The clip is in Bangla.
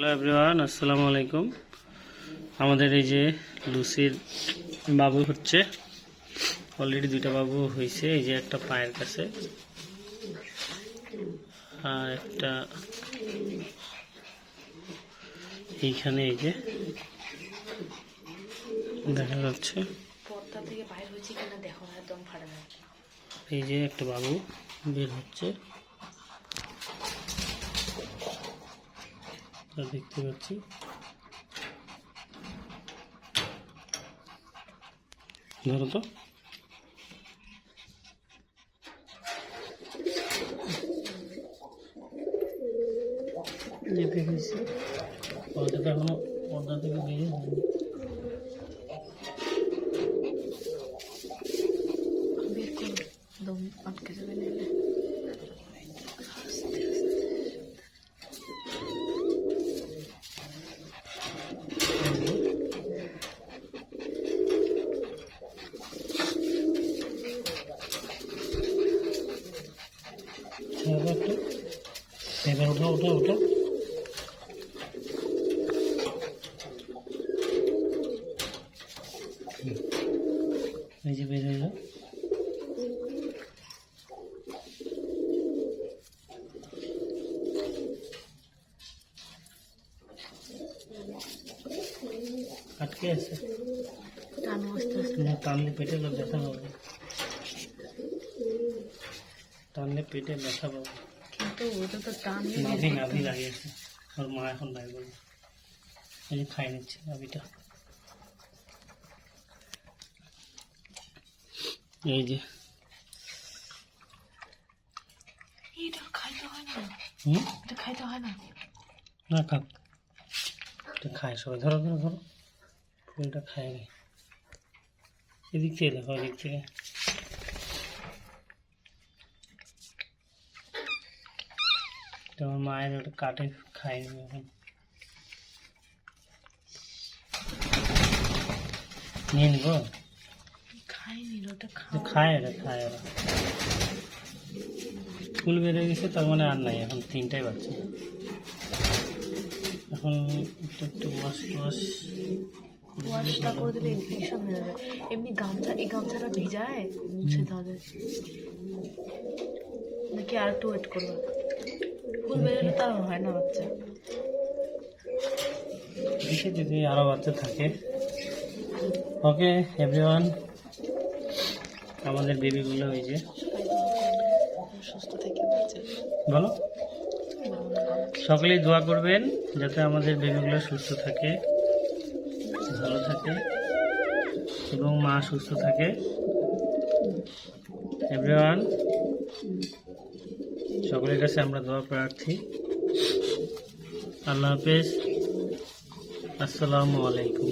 হ্যালো এভরিওয়ান আসসালামু আলাইকুম আমাদের এই যে লুসির বাবু হচ্ছে। অলরেডি দুইটা বাবু হয়েছে এই যে একটা পায়ের কাছে আর একটা এইখানে এই যে দেখা যাচ্ছে। এই যে একটা বাবু বের হচ্ছে। যা দেখতে পাচ্ছি। ধরো তো। যে দেখেছি পর্দাটা এখনও পর্দা থেকে বেরিয়ে এবার একটু এবার উঠো উঠো উঠো। এই যে বের হইল আটকে আছে টানলে পেটে ব্যথা পাবে টানলে পেটে ব্যথা পাবে। কিন্তু ওটা তো টানলে নাভি নাভি লাগিয়েছে। ওর মা এখন লাগবে না এই খাই নিচ্ছে নাভিটা এই যে। এটা খাইতে হয় না। হুম? এটা খাইতে হয় না? না খাক। এটা খায় সবাই। ধরো ধরো ধরো। ফুলটা খায় এদিক থেকে দেখো এদিক থেকে। এটা আমার মায়ের ওটা কাটে খায়নি এখন। নিয়ে নিবো? খাইনি ওটা খায় খায় ওরা। ফুল বেড়ে গেছে তার মানে আর নাই এখন তিনটাই বাচ্চা এখন একটু একটু ওয়াশ ওয়াশ ওয়াশটা করে দিলে ইনফেকশন হয়ে যাবে। এমনি গামছা এই গামছাটা ভিজায় মুছে তাহলে নাকি আর একটু ওয়েট করবে? ফুল বেরোলে তার হয় না বাচ্চা। যদি আরও বাচ্চা থাকে। ওকে এভরিওয়ান আমাদের বেবিগুলো ওই যে। সুস্থ থেকে বলো। সকলেই দোয়া করবেন যাতে আমাদের বেবিগুলো সুস্থ থাকে, ভালো থাকে এবং মা সুস্থ থাকে। এভরিওয়ান সকলের কাছে আমরা দোয়া প্রার্থী। আল্লাহ হাফেজ। আসসালামু আলাইকুম।